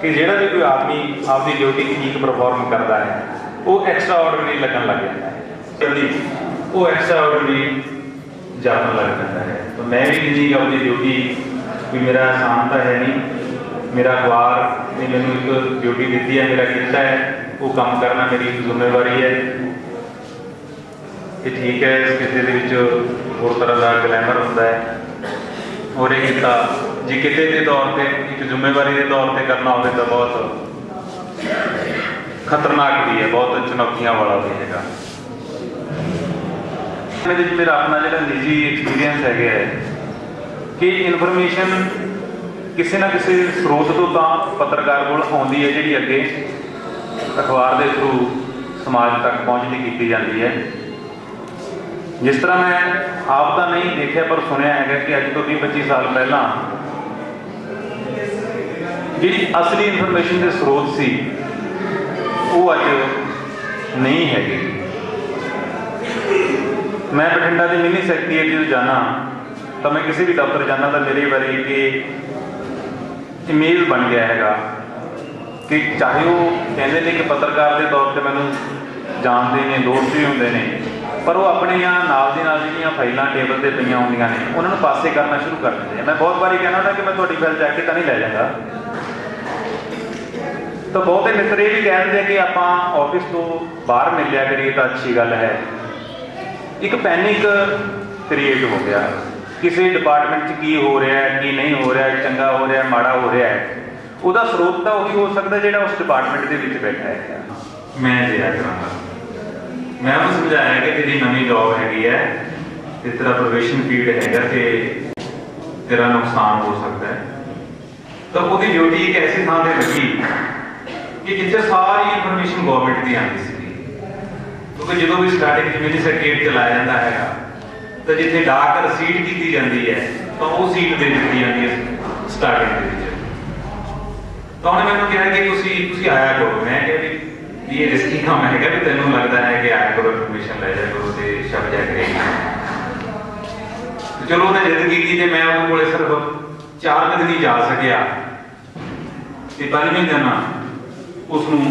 ਕਿ ਜਿਹੜਾ ਵੀ ਕੋਈ ਆਦਮੀ ਆਪਦੀ ਡਿਊਟੀ ਠੀਕ ਪਰਫਾਰਮ ਕਰਦਾ ਹੈ, ਉਹ ਐਕਸਟਰਾ ਆਰਡੀਨਰੀ ਲੱਗਣ ਲੱਗ ਜਾਂਦਾ ਹੈ। ਉਹ ਐਕਸਟਰਾ ਆਰਡੀਨਰੀ ਜਾਣ ਲੱਗ ਜਾਂਦਾ ਹੈ। ਤਾਂ ਮੈਂ ਵੀ ਜਿੰਨੀ ਆਪਦੀ ਡਿਊਟੀ ਵੀ ਮੇਰਾ ਆਸਾਨ ਤਾਂ ਹੈ ਨਹੀਂ। ਮੇਰਾ ਅਖਬਾਰ ਨੇ ਮੈਨੂੰ ਇੱਕ ਡਿਊਟੀ ਦਿੱਤੀ ਹੈ, ਮੇਰਾ ਕਿੱਤਾ ਹੈ। ਉਹ ਕੰਮ ਕਰਨਾ ਮੇਰੀ ਇੱਕ ਜ਼ਿੰਮੇਵਾਰੀ ਹੈ। ਇਹ ਠੀਕ ਹੈ, ਇਸ ਕਿੱਤੇ ਦੇ ਵਿੱਚ ਹੋਰ ਤਰ੍ਹਾਂ ਦਾ ਗਲੈਮਰ ਹੁੰਦਾ ਹੈ। ਔਰ ਇਹ ਕਿੱਤਾ ਜੇ ਕਿਤੇ ਦੇ ਤੌਰ ਤੇ, ਇੱਕ ਜ਼ਿੰਮੇਵਾਰੀ ਦੇ ਤੌਰ ਤੇ ਕਰਨਾ ਹੋਵੇ ਤਾਂ ਬਹੁਤ ਖਤਰਨਾਕ ਵੀ ਹੈ, ਬਹੁਤ ਚੁਣੌਤੀਆਂ ਵਾਲਾ ਵੀ ਹੈਗਾ। ਮੇਰੇ ਵਿੱਚ ਮੇਰਾ ਆਪਣਾ ਜਿਹੜਾ ਨਿੱਜੀ ਐਕਸਪੀਰੀਅੰਸ ਹੈਗਾ ਹੈ ਕਿ ਇਨਫੋਰਮੇਸ਼ਨ ਕਿਸੇ ਨਾ ਕਿਸੇ ਸਰੋਤ ਤੋਂ ਤਾਂ ਪੱਤਰਕਾਰ ਕੋਲ ਆਉਂਦੀ ਹੈ, ਜਿਹੜੀ ਅੱਗੇ ਅਖਬਾਰ ਦੇ ਥਰੂ ਸਮਾਜ ਤੱਕ ਪਹੁੰਚਦੀ ਕੀਤੀ ਜਾਂਦੀ ਹੈ। ਜਿਸ ਤਰ੍ਹਾਂ ਮੈਂ ਆਪ ਤਾਂ ਨਹੀਂ ਦੇਖਿਆ, ਪਰ ਸੁਣਿਆ ਹੈਗਾ ਕਿ ਅੱਜ ਤੋਂ 20 25 ਸਾਲ ਪਹਿਲਾਂ ਜਿਹੜੀ ਅਸਲੀ ਇਨਫੋਰਮੇਸ਼ਨ ਦੇ ਸਰੋਤ ਸੀ, ਉਹ ਅੱਜ ਨਹੀਂ ਹੈਗੇ। ਮੈਂ ਬਠਿੰਡਾ ਦੀ ਮਿੰਨੀ ਸੈਕਟਰੀਏਟ ਜਦੋਂ ਜਾਣਾ, ਤਾਂ ਮੈਂ ਕਿਸੇ ਵੀ ਦਫ਼ਤਰ ਜਾਣਾ ਤਾਂ ਮੇਰੇ ਬਾਰੇ ਕਿ ਈਮੇਲ ਬਣ ਗਿਆ ਹੈਗਾ ਕਿ ਚਾਹੇ ਉਹ ਕਹਿੰਦੇ ਨੇ ਕਿ ਪੱਤਰਕਾਰ ਦੇ ਤੌਰ ਤੇ ਮੈਨੂੰ ਜਾਣਦੇ ਨੇ, ਦੋਸਤ ਵੀ ਹੁੰਦੇ ਨੇ, ਪਰ ਉਹ ਆਪਣੀਆਂ ਨਾਲ ਦੀ ਨਾਲ ਜਿਹੜੀਆਂ ਫਾਈਲਾਂ ਟੇਬਲ ਤੇ ਪਈਆਂ ਹੁੰਦੀਆਂ ਨੇ, ਉਹਨਾਂ ਨੂੰ ਪਾਸੇ ਕਰਨਾ ਸ਼ੁਰੂ ਕਰ ਦਿੰਦੇ ਆ। ਮੈਂ ਬਹੁਤ ਵਾਰੀ ਕਹਿੰਦਾ ਹੁੰਦਾ ਕਿ ਮੈਂ ਤੁਹਾਡੀ ਫਾਈਲ ਚੱਕ ਕੇ ਤਾਂ ਨਹੀਂ ਲੈ ਜਾਂਦਾ। ਤਾਂ ਬਹੁਤੇ ਮਿੱਤਰ ਇਹ ਵੀ ਕਹਿੰਦੇ ਆ ਕਿ ਆਪਾਂ ਆਫਿਸ ਤੋਂ ਬਾਹਰ ਮਿਲਿਆ ਕਰੀਏ ਤਾਂ ਅੱਛੀ ਗੱਲ ਹੈ। ਇੱਕ ਪੈਨਿਕ ਕ੍ਰੀਏਟ ਹੋ ਗਿਆ। ਕਿਸੇ ਡਿਪਾਰਟਮੈਂਟ 'ਚ ਕੀ ਹੋ ਰਿਹਾ ਹੈ, ਕੀ ਨਹੀਂ ਹੋ ਰਿਹਾ ਚੰਗਾ ਹੋ ਰਿਹਾ ਮਾੜਾ ਹੋ ਰਿਹਾ ਹੈ, ਉਹਦਾ ਸਰੋਤ ਤਾਂ ਉਹੀ ਹੋ ਸਕਦਾ ਜਿਹੜਾ ਉਸ ਡਿਪਾਰਟਮੈਂਟ ਦੇ ਵਿੱਚ ਬੈਠਾ ਹੈ। ਮੈਂ ਜਿਆ ਕਰਾਂਗਾ। ਮੈਂ ਉਹਨੂੰ ਸਮਝਾਇਆ ਕਿ ਤੇਰੀ ਨਵੀਂ ਜੌਬ ਹੈਗੀ ਹੈ, ਤੇ ਤੇਰਾ ਪ੍ਰੋਬੇਸ਼ਨ ਪੀਰੀਅਡ ਹੈਗਾ ਤੇ ਤੇਰਾ ਨੁਕਸਾਨ ਹੋ ਸਕਦਾ ਹੈ। ਤਾਂ ਉਹਦੀ ਡਿਊਟੀ ਇੱਕ ਐਸੀ ਥਾਂ ਤੇ ਲੱਗੀ ਕਿ ਜਿੱਥੇ ਸਾਰੀ ਇਨਫੋਰਮੇਸ਼ਨ ਗਵਰਨਮੈਂਟ ਦੀ ਆਉਂਦੀ ਸੀ। ਕਿਉਂਕਿ ਜਦੋਂ ਵੀ ਸਟਾਰਟਿੰਗ ਜਿਵੇਂ ਸਰਕੇਟ ਚਲਾਇਆ ਜਾਂਦਾ ਹੈਗਾ, ਤਾਂ ਜਿੱਥੇ ਡਾਕ ਰਸੀਦ ਕੀਤੀ ਜਾਂਦੀ ਹੈ, ਤਾਂ ਉਹ ਸੀਟ ਦੇ ਦਿੱਤੀ ਜਾਂਦੀ ਹੈ ਸਟਾਰਟਿੰਗ ਦੇ ਵਿੱਚ। ਤਾਂ ਉਹਨੇ ਮੈਨੂੰ ਕਿਹਾ ਕਿ ਤੁਸੀਂ ਤੁਸੀਂ ਆਇਆ ਕਰੋ। ਮੈਂ ਕਿਹਾ ਵੀ ਵੀ ਇਹ ਰਿਸਕੀ ਕੰਮ ਹੈਗਾ ਵੀ ਤੈਨੂੰ ਲੱਗਦਾ ਹੈ ਕਿ ਆਇਆ ਕਰੋ ਇਨਫੋਰਮੇਸ਼ਨ ਲੈ ਜਾਇਆ ਕਰੋ ਤੇ ਛਪ ਜਾ ਕਰੇਗੀ ਚਲੋ ਉਹਨੇ ਜਿੱਦ ਕੀਤੀ ਤੇ ਮੈਂ ਉਹਦੇ ਕੋਲੇ ਸਿਰਫ ਚਾਰ ਦਿਨ ਹੀ ਜਾ ਸਕਿਆ। ਤੇ ਪੰਜਵੇਂ ਦਿਨ ਉਸ ਨੂੰ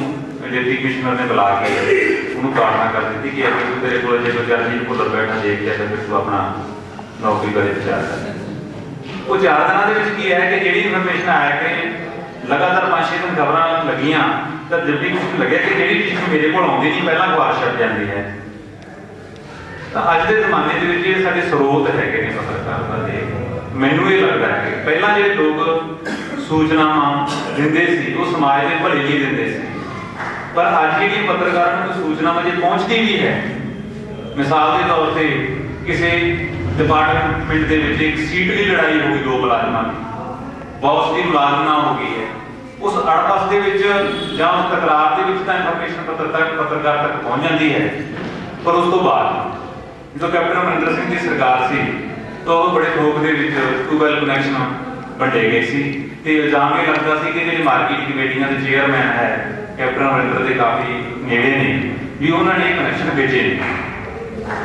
ਡਿਪਟੀ ਕਮਿਸ਼ਨਰ ਨੇ ਬੁਲਾ ਕੇ ਉਹਨੂੰ ਕਾਰਨਾ ਕਰ ਦਿੱਤੀ ਕਿ ਅਗਰ ਤੂੰ ਤੇਰੇ ਕੋਲ ਜੇ ਕੋਈ ਜਰਨਲ ਕੋਲ ਬੈਠਾ ਦੇਖ ਕੇ ਫਿਰ ਤੂੰ ਆਪਣਾ ਨੌਕਰੀ ਬਾਰੇ ਵਿਚਾਰ ਕਰ ਉਹ ਚਾਰ ਦੇ ਵਿੱਚ ਕੀ ਹੈ ਕਿ ਜਿਹੜੀ ਇਨਫੋਰਮੇਸ਼ਨ ਆਇਆ ਕਿ ਲਗਾਤਾਰ ਪੰਜ ਛੇ ਦਿਨ ਖਬਰਾਂ ਲੱਗੀਆਂ, ਤਾਂ ਡਿਪਟੀ ਕਮਿਸ਼ਨਰ ਲੱਗਿਆ ਕਿ ਜਿਹੜੀ ਚੀਜ਼ ਮੇਰੇ ਕੋਲ ਆਉਂਦੀ ਨਹੀਂ, ਪਹਿਲਾਂ ਅਖਬਾਰ ਛਪ ਜਾਂਦੀ ਹੈ। ਤਾਂ ਅੱਜ ਦੇ ਜ਼ਮਾਨੇ ਦੇ ਵਿੱਚ ਇਹ ਸਾਡੇ ਸਰੋਤ ਹੈਗੇ ਨੇ ਪੱਤਰਕਾਰਤਾ ਦੇ। ਮੈਨੂੰ ਇਹ ਲੱਗਦਾ ਹੈ ਕਿ ਪਹਿਲਾਂ ਜਿਹੜੇ ਲੋਕ ਸੂਚਨਾਵਾਂ ਦਿੰਦੇ ਸੀ, ਉਹ ਸਮਾਜ ਦੇ ਭਲੇ ਲਈ ਦਿੰਦੇ ਸੀ। ਪਰ ਅੱਜ ਜਿਹੜੀ ਪੱਤਰਕਾਰਾਂ ਨੂੰ ਸੂਚਨਾ ਸੂਚਨਾਵਾਂ ਪਹੁੰਚਦੀ ਵੀ ਹੈ, ਮਿਸਾਲ ਦੇ ਤੌਰ ਤੇ ਕਿਸੇ ਡਿਪਾਰਟਮੈਂਟ ਦੇ ਵਿੱਚ ਇੱਕ ਸੀਟ ਦੀ ਲੜਾਈ ਹੋ ਗਈ ਦੋ ਮੁਲਾਜ਼ਮਾਂ ਦੀ ਬੌਸ ਦੀ ਮੁਲਾਜ਼ਮਾ ਹੋ ਗਈ ਹੈ, ਉਸ ਅੜਪਸ ਦੇ ਵਿੱਚ ਜਾਂ ਉਸ ਤਕਰਾਰ ਦੇ ਵਿੱਚ ਤਾਂ ਇਨਫੋਰਮੇਸ਼ਨ ਪੱਤਰਕਾਰ ਪੱਤਰਕਾਰ ਤੱਕ ਪਹੁੰਚ ਜਾਂਦੀ ਹੈ, ਪਰ ਉਸ ਤੋਂ ਬਾਅਦ ਜਦੋਂ ਕੈਪਟਨ ਅਮਰਿੰਦਰ ਸਿੰਘ ਦੀ ਸਰਕਾਰ ਸੀ, ਤਾਂ ਉਹ ਬੜੇ ਥੋਕ ਦੇ ਵਿੱਚ ਟੂਬੈਲ ਕਨੈਕਸ਼ਨ ਵੰਡੇ ਗਏ ਸੀ ਤੇ ਇਲਜ਼ਾਮ ਇਹ ਲੱਗਦਾ ਸੀ ਕਿ ਜਿਹੜੇ ਮਾਰਕੀਟ ਕਮੇਟੀਆਂ ਦੇ ਚੇਅਰਮੈਨ ਹੈ। ਕੈਪਟਨ ਅਮਰਿੰਦਰ ਦੇ ਕਾਫੀ ਨੇੜੇ ਨੇ, ਵੀ ਉਹਨਾਂ ਨੇ ਕਨੈਕਸ਼ਨ ਵੇਚੇ ਨੇ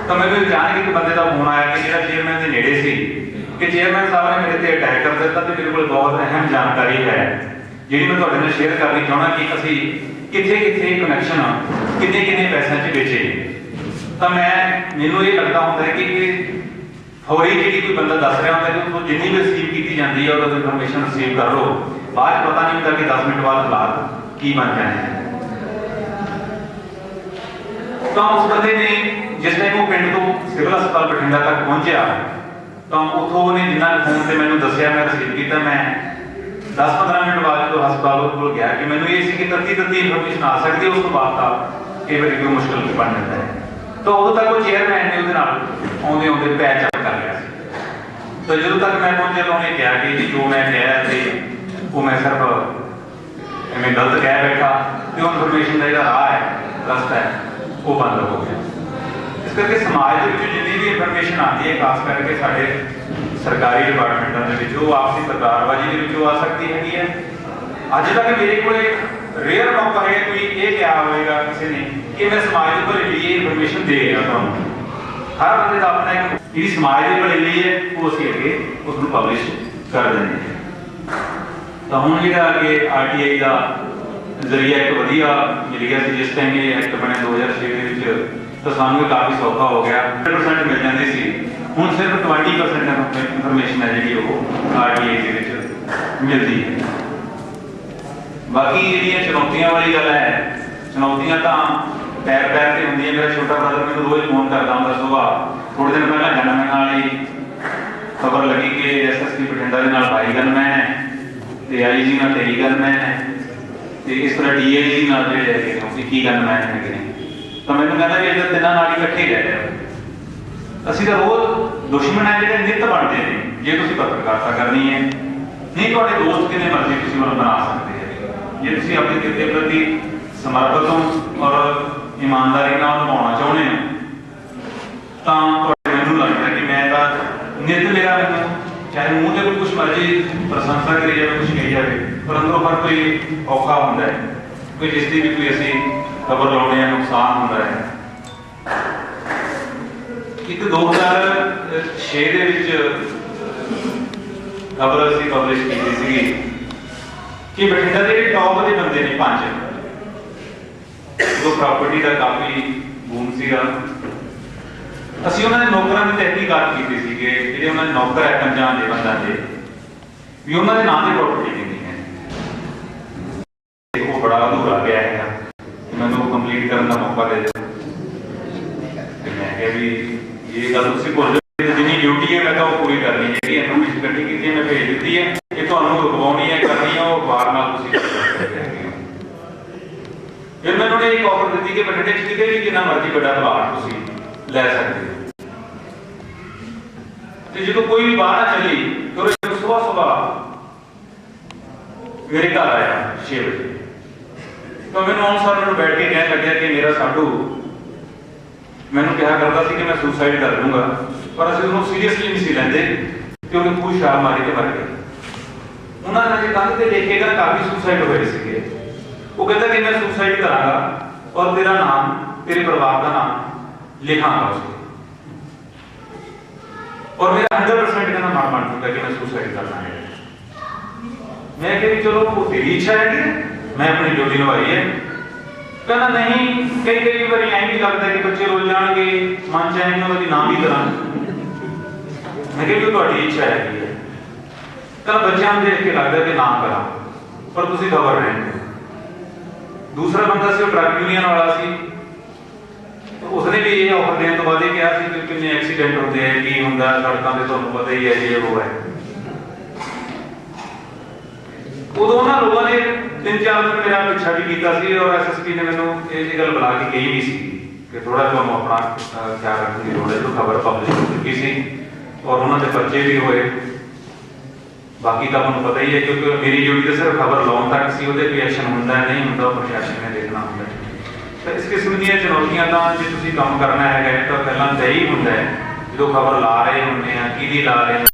ਤਾਂ ਮੈਨੂੰ ਅਚਾਨਕ ਇੱਕ ਬੰਦੇ ਦਾ ਫੋਨ ਆਇਆ ਕਿ ਜਿਹੜਾ ਚੇਅਰਮੈਨ ਦੇ ਨੇੜੇ ਸੀ, ਕਿ ਚੇਅਰਮੈਨ ਸਾਹਿਬ ਨੇ ਮੇਰੇ ਤੇ ਅਟੈਕ ਕਰ ਦਿੱਤਾ ਤੇ ਮੇਰੇ ਕੋਲ ਬਹੁਤ ਅਹਿਮ ਜਾਣਕਾਰੀ ਹੈ, ਜਿਹੜੀ ਮੈਂ ਤੁਹਾਡੇ ਨਾਲ ਸ਼ੇਅਰ ਕਰਨੀ ਚਾਹਣਾ ਕਿ ਅਸੀਂ ਕਿੱਥੇ ਕਿੱਥੇ ਕਨੈਕਸ਼ਨ ਕਿੰਨੇ ਕਿੰਨੇ ਪੈਸਿਆਂ 'ਚ ਵੇਚੇ। ਤਾਂ ਮੈਂ, ਮੈਨੂੰ ਇਹ ਲੱਗਦਾ ਹੁੰਦਾ ਹੈ ਕਿ ਇਹ ਫੌਰੀ ਜਿਹੜੀ ਕੋਈ ਬੰਦਾ ਦੱਸ ਰਿਹਾ ਹੁੰਦਾ ਕਿ ਉਹ ਜਿੰਨੀ ਵੀ ਰਿਸੀਵ ਕੀਤੀ ਜਾਂਦੀ ਹੈ, ਉਹਦਾ ਇਨਫੋਰਮੇਸ਼ਨ ਰਿਸੀਵ ਕਰ ਲਓ। ਬਾਅਦ 'ਚ ਪਤਾ ਨਹੀਂ ਹੁੰਦਾ ਕਿ 10 ਮਿੰਟ ਬਾਅਦ ਹਾਲਾਤ ਕੀ ਬਣ ਜਾਣੇ ਹੈ? ਤਾਂ ਉਸ ਬੰਦੇ ਨੇ ਜਿਸ ਟਾਈਮ ਉਹ ਪਿੰਡ ਤੋਂ ਸਿਵਲ ਹਸਪਤਾਲ ਬਠਿੰਡਾ ਤੱਕ ਪਹੁੰਚਿਆ, ਤਾਂ ਉੱਥੋਂ ਉਹਨੇ ਜਿੰਨਾ ਫੋਨ ਤੇ ਮੈਨੂੰ ਦੱਸਿਆ, ਮੈਂ ਰਿਸੀਵ ਕੀਤਾ, ਮੈਂ 10-15 ਮਿੰਟ ਬਾਅਦ ਜਦੋਂ ਹਸਪਤਾਲ ਕੋਲ ਗਿਆ ਕਿ ਮੈਨੂੰ ਇਹ ਸੀ ਕਿ ਤੱਤੀ ਤੱਤੀ ਇਨਫੋਰਮੇਸ਼ਨ ਆ ਸਕਦੀ ਉਸ ਤੋਂ ਬਾਅਦ ਤਾਂ ਕਈ ਵਾਰੀ ਕੋਈ ਮੁਸ਼ਕਲ ਬਣ ਜਾਂਦਾ ਹੈ। ਤਾਂ ਉਦੋਂ ਤੱਕ ਉਹ ਚੇਅਰਮੈਨ ਨੇ ਉਹਦੇ ਨਾਲ ਆਉਂਦੇ ਆਉਂਦੇ ਪੈਚ ਅਪ ਕਰ ਲਿਆ ਸੀ। ਤਾਂ ਜਦੋਂ ਤੱਕ ਮੈਂ ਪਹੁੰਚਿਆ ਤਾਂ ਉਹਨੇ ਕਿਹਾ ਕਿ ਜੋ ਮੈਂ ਕਿਹਾ ਤੇ ਉਹ ਮੈਂ ਸਿਰਫ ਐਵੇਂ ਗਲਤ ਕਹਿ ਬੈਠਾ ਤੇ ਉਹ ਇਨਫੋਰਮੇਸ਼ਨ ਦਾ ਜਿਹੜਾ ਰਾਹ ਹੈ ਰਸਤਾ ਹੈ ਉਹ ਬੰਦ ਹੋ ਗਿਆ ਇਸ ਕਰਕੇ ਸਮਾਜ ਦੇ ਵਿੱਚ ਜਿੰਨੀ ਵੀ ਇਨਫੋਰਮੇਸ਼ਨ ਆਉਂਦੀ ਹੈ ਖਾਸ ਕਰਕੇ ਸਾਡੇ ਸਰਕਾਰੀ ਡਿਪਾਰਟਮੈਂਟਾਂ ਦੇ ਵਿੱਚ ਉਹ ਆਪਸੀ ਸਰਕਾਰਵਾਜੀ ਦੇ ਵਿੱਚੋਂ ਆ ਸਕਦੀ ਹੈਗੀ ਹੈ ਅੱਜ ਤੱਕ ਮੇਰੇ ਕੋਲੇ ਰੇਅਰ ਮੌਕਾ ਹੈ ਕੋਈ ਇਹ ਕਿਹਾ ਹੋਵੇਗਾ ਕਿਸੇ ਨੇ ਕਿ ਮੈਂ ਸਮਾਜ ਦੇ ਭਲੇ ਲਈ ਇਹ ਇਨਫੋਰਮੇਸ਼ਨ ਦੇ ਰਿਹਾ ਤੁਹਾਨੂੰ ਹਰ ਬੰਦੇ ਦਾ ਆਪਣਾ ਇੱਕ ਜਿਹੜੀ ਸਮਾਜ ਦੇ ਤਾਂ ਹੁਣ ਜਿਹੜਾ ਅੱਗੇ ਆਰਟੀਆਈ ਦਾ ਜ਼ਰੀਆ ਇੱਕ ਵਧੀਆ ਮਿਲ ਗਿਆ ਸੀ, ਜਿਸ ਟਾਈਮ ਇਹ ਐਕਟ ਬਣਿਆ 2006 ਦੇ ਵਿੱਚ, ਤਾਂ ਸਾਨੂੰ ਇਹ ਕਾਫੀ ਸੌਖਾ ਹੋ ਗਿਆ। 100% ਮਿਲ ਜਾਂਦੀ ਸੀ। ਹੁਣ ਸਿਰਫ 20% ਇਨਫੋਰਮੇਸ਼ਨ ਹੈ ਜਿਹੜੀ ਉਹ ਆਰਟੀਆਈ ਦੇ ਵਿੱਚ ਮਿਲਦੀ ਹੈ। ਬਾਕੀ ਜਿਹੜੀਆਂ ਚੁਣੌਤੀਆਂ ਵਾਲੀ ਗੱਲ ਹੈ, ਚੁਣੌਤੀਆਂ ਤਾਂ ਪੈਰ ਪੈਰ ਤੇ ਹੁੰਦੀਆਂ। ਮੇਰਾ ਛੋਟਾ ਬ੍ਰਦਰ ਮੈਨੂੰ ਰੋਜ਼ ਫੋਨ ਕਰਦਾ ਹੁੰਦਾ ਸੁਬਾਹ। ਥੋੜੇ ਦਿਨ ਪਹਿਲਾਂ ਜਨਮਨ ਨਾਲ ਹੀ ਖਬਰ ਲੱਗੀ ਕਿ ਐਸਐਸਪੀ ਬਠਿੰਡਾ ਦੇ ਨਾਲ 22 ਗਨਮੈਨ ਹੈ। ਤੇ ਆਈਜੀ ਨਾਲ 23 ਗਨਮੈਨ ਹੈ। ਤੇ ਇਸ ਤਰ੍ਹਾਂ ਡੀਆਈਜੀ ਨਾਲ ਜਿਹੜੇ ਹੈਗੇ ਨੇ ਉਹ 21 ਗਨਮੈਨ ਹੈਗੇ ਨੇ। ਤਾਂ ਮੈਨੂੰ ਕਹਿੰਦਾ ਵੀ ਇਹ ਤਿੰਨਾਂ ਨਾਲ ਹੀ ਇਕੱਠੇ ਰਹਿ ਜਾਓ। ਅਸੀਂ ਤਾਂ ਰੋਜ਼ ਦੁਸ਼ਮਣ ਹੈ, ਜਿਹੜੇ ਨਿੱਤ ਬਣਦੇ ਨੇ। ਜੇ ਤੁਸੀਂ ਪੱਤਰਕਾਰਤਾ ਕਰਨੀ ਹੈ, ਨਹੀਂ ਤੁਹਾਡੇ ਦੋਸਤ ਕਿੰਨੇ ਮਰਜ਼ੀ ਤੁਸੀਂ ਉਹਨਾਂ ਬਣਾ ਸਕਦੇ ਹੋ ਜੇ ਤੁਸੀਂ ਆਪਣੇ ਕਿਰਤੇ ਪ੍ਰਤੀ ਸਮਰਪਿਤ ਹੋ ਔਰ ਇਮਾਨਦਾਰੀ ਨਾਲ ਨਿਭਾਉਣਾ ਚਾਹੁੰਦੇ ਹੋ, ਤਾਂ ਤੁਹਾਡੇ ਮੈਨੂੰ ਲੱਗਦਾ ਕਿ ਮੈਂ ਤਾਂ ਨਿਤ ਮੇਰਾ ਚਾਹੇ ਮੂੰਹ ਤੇ ਕੁਝ ਮਰਜ਼ੀ ਪ੍ਰਸ਼ੰਸਾ ਕਰੀ ਜਾਵੇ ਕੁਝ ਕਹੀ ਜਾਵੇ, ਪਰ ਅੰਦਰੋਂ ਹਰ ਕੋਈ ਔਖਾ ਹੁੰਦਾ ਹੈ। ਕੋਈ ਜਿਸ ਦੀ ਵੀ ਕੋਈ ਅਸੀਂ ਖਬਰ ਲਾਉਣੇ ਆ, ਨੁਕਸਾਨ ਹੁੰਦਾ ਹੈ। ਇੱਕ 2006 ਦੇ ਵਿੱਚ ਖਬਰ ਅਸੀਂ ਪਬਲਿਸ਼ ਕੀਤੀ ਸੀਗੀ ਕਿ ਬਠਿੰਡਾ ਦੇ ਟੌਪ ਦੇ ਬੰਦੇ ਨੇ ਪੰਜ, ਉਹ ਪ੍ਰਾਪਰਟੀ ਦਾ ਕਾਫੀ ਬੂਮ ਸੀਗਾ। ਅਸੀਂ ਉਹਨਾਂ ਦੇ ਨੌਕਰਾਂ ਦੀ ਤਹਿਕੀਕਾਤ ਕੀਤੀ ਸੀ ਜਿਹੜੇ ਉਹਨਾਂ ਦੇ ਨੌਕਰ ਹੈ ਪੰਜਾਂ ਦੇ ਬੰਦਾਂ ਦੇ, ਵੀ ਉਹਨਾਂ ਦੇ ਨਾਂ ਦੀ ਪ੍ਰਾਪਰਟੀ ਕਿੰਨੀ ਹੈ। ਤੇ ਬੜਾ ਅਧੂਰਾ ਗਿਆ ਹੈਗਾ। ਮੈਨੂੰ ਕੰਪਲੀਟ ਕਰਨ ਦਾ ਮੌਕਾ ਦੇ ਦਿਓ। ਤੇ ਮੈਂ ਕਿਹਾ ਵੀ ਇਹ ਗੱਲ ਤੁਸੀਂ ਭੁੱਲ ਜਾਓ ਜਿੰਨੀ ਡਿਊਟੀ ਹੈ, ਮੈਂ ਤਾਂ ਉਹ ਪੂਰੀ ਕਰਨੀ ਹੈ। ਜਿਹੜੀ ਇਨਫੋਰਮੇਸ਼ਨ ਇਕੱਠੀ ਕੀਤੀ ਹੈ, ਮੈਂ ਭੇਜ ਦਿੱਤੀ ਹੈ। ਇਹ ਤੁਹਾਨੂੰ ਰੁਕਵਾਉਣੀ ਹੈ, ਕਰਨੀ ਹੈ, ਉਹ ਵਾਰ ਨਾਲ ਤੁਸੀਂ ਫਿਰ ਮੈਨੂੰ ਨੇ ਇੱਕ ਆਫਰ ਦਿੱਤੀ ਕਿ ਬਠਿੰਡੇ 'ਚ ਕਿਤੇ ਵੀ ਜਿੰਨਾ ਮਰਜ਼ੀ ਵੱਡਾ ਪਲਾਟ ਤੁਸੀਂ ਲੈ ਸਕਦੇ ਤੇ ਜਦੋਂ ਕੋਈ ਵੀ ਬਾਹਰ ਨਾ ਚੱਲੀ ਉਹ ਸਵੇਰ ਸਵੇਰ ਮੇਰੇ ਘਰ ਆਇਆ 6 ਵਜੇ। ਤਾਂ ਮੈਨੂੰ ਆਉਣ ਸਾਰ ਮੈਨੂੰ ਬੈਠ ਕੇ ਕਹਿਣ ਲੱਗਿਆ ਕਿ ਮੇਰਾ ਸਾਡੂ, ਮੈਨੂੰ ਕਿਹਾ ਕਰਦਾ ਸੀ ਕਿ ਮੈਂ ਸੁਸਾਈਡ ਕਰ ਲੂੰਗਾ ਪਰ ਅਸੀਂ ਉਹਨੂੰ ਸੀਰੀਅਸਲੀ ਨਹੀਂ ਸੀ ਲੈਂਦੇ ਕਿ ਉਹਨੇ ਖੂਹ ਛਾਲ ਮਾਰੀ ਤੇ ਮਰ ਗਿਆ ਉਹਨਾਂ ਨੇ ਕੰਧ ਤੇ ਦੇਖੇਗਾ ਕਾਫੀ ਸੁਸਾਈਡ ਹੋਏ ਸੀਗੇ। ਉਹ ਕਹਿੰਦਾ ਕਿ ਮੈਂ ਸੁਸਾਈਡ ਕਰਾਂਗਾ ਔਰ ਤੇਰਾ ਨਾਮ, ਤੇਰੇ ਪਰਿਵਾਰ ਦਾ ਨਾਮ ਲਿਖਾਂਗਾ ਔਰ ਮੇਰਾ 100% ਕਹਿੰਦਾ ਮਨ ਮੰਨ ਚੁੱਕਾ ਕਿ ਮੈਂ ਸੁਸਾਈਡ ਕਰਨਾ ਹੈ ਮੈਂ ਕਿਹਾ ਚਲੋ ਉਹ ਤੇਰੀ ਇੱਛਾ ਹੈ, ਮੈਂ ਆਪਣੀ ਡਿਊਟੀ ਨਿਭਾਈ ਹੈ। ਕਹਿੰਦਾ ਨਹੀਂ, ਕਈ ਕਈ ਵਾਰੀ ਐਂ ਵੀ ਲੱਗਦਾ ਕਿ ਬੱਚੇ ਰੋਲ ਜਾਣਗੇ, ਮਨ ਚ ਐਂ ਉਹਨਾਂ ਦੀ ਨਾਮ ਵੀ ਕਰਾਂ ਮੈਂ ਕਿਹਾ ਤੁਹਾਡੀ ਇੱਛਾ ਹੈ। ਤਾਂ ਬੱਚਿਆਂ ਨੂੰ ਦੇਖ ਕੇ ਲੱਗਦਾ ਕਿ ਨਾ ਕਰਾਂ, ਪਰ ਤੁਸੀਂ ਖਬਰ ਰਹੇ ਦੂਸਰਾ ਬੰਦਾ ਸੀ, ਉਹ ਟਰੱਕ ਯੂਨੀਅਨ ਵਾਲਾ ਸੀ। ਉਸਨੇ ਵੀ ਇਹ ਆਫਰ ਦੇਣ ਤੋਂ ਬਾਅਦ ਇਹ ਕਿਹਾ ਸੀ ਕਿ ਕਿੰਨੇ ਐਕਸੀਡੈਂਟ ਹੁੰਦੇ ਆ, ਕੀ ਹੁੰਦਾ, ਸੜਕਾਂ ਤੇ ਤੁਹਾਨੂੰ ਪਤਾ ਹੀ ਹੈ ਇਹ ਉਹ ਹੈ। ਉਦੋਂ ਉਹਨਾਂ ਲੋਕਾਂ ਨੇ ਤਿੰਨ ਚਾਰ ਦਿਨ ਮੇਰਾ ਪਿੱਛਾ ਵੀ ਕੀਤਾ ਸੀ ਔਰ ਐਸਐਸਪੀ ਨੇ ਮੈਨੂੰ ਇਹ ਜੀ ਗੱਲ ਬੁਲਾ ਕੇ ਕਹੀ ਵੀ ਸੀ ਕਿ ਥੋੜਾ ਤੁਹਾਨੂੰ ਆਪਣਾ ਖਿਆਲ ਰੱਖਣ ਦੀ ਲੋੜ ਹੈ, ਜੋ ਖਬਰ ਪਬਲਿਸ਼ ਹੋ ਚੁੱਕੀ ਸੀ ਔਰ ਉਹਨਾਂ ਦੇ ਬੱਚੇ ਵੀ ਹੋਏ। ਬਾਕੀ ਤਾਂ ਤੁਹਾਨੂੰ ਪਤਾ ਹੀ ਹੈ ਕਿਉਂਕਿ ਮੇਰੀ ਡਿਊਟੀ ਤਾਂ ਸਿਰਫ ਖਬਰ ਲਾਉਣ ਤੱਕ ਸੀ, ਉਹਦੇ ਕੋਈ ਐਕਸ਼ਨ ਹੁੰਦਾ ਨਹੀਂ ਹੁੰਦਾ ਪ੍ਰਸ਼ਾਸਨ ਨੇ ਦੇਖਣਾ ਹੁੰਦਾ ਤਾਂ ਇਸ ਕਿਸਮ ਦੀਆਂ ਚੁਣੌਤੀਆਂ ਦਾ ਜੇ ਤੁਸੀਂ ਕੰਮ ਕਰਨਾ ਹੈਗਾ ਤਾਂ ਪਹਿਲਾਂ ਤੈਅ ਹੀ ਹੁੰਦਾ ਹੈ। ਜਦੋਂ ਖਬਰ ਲਾ ਰਹੇ ਹੁੰਦੇ ਆ ਕਿਹਦੀ ਲਾ ਰਹੇ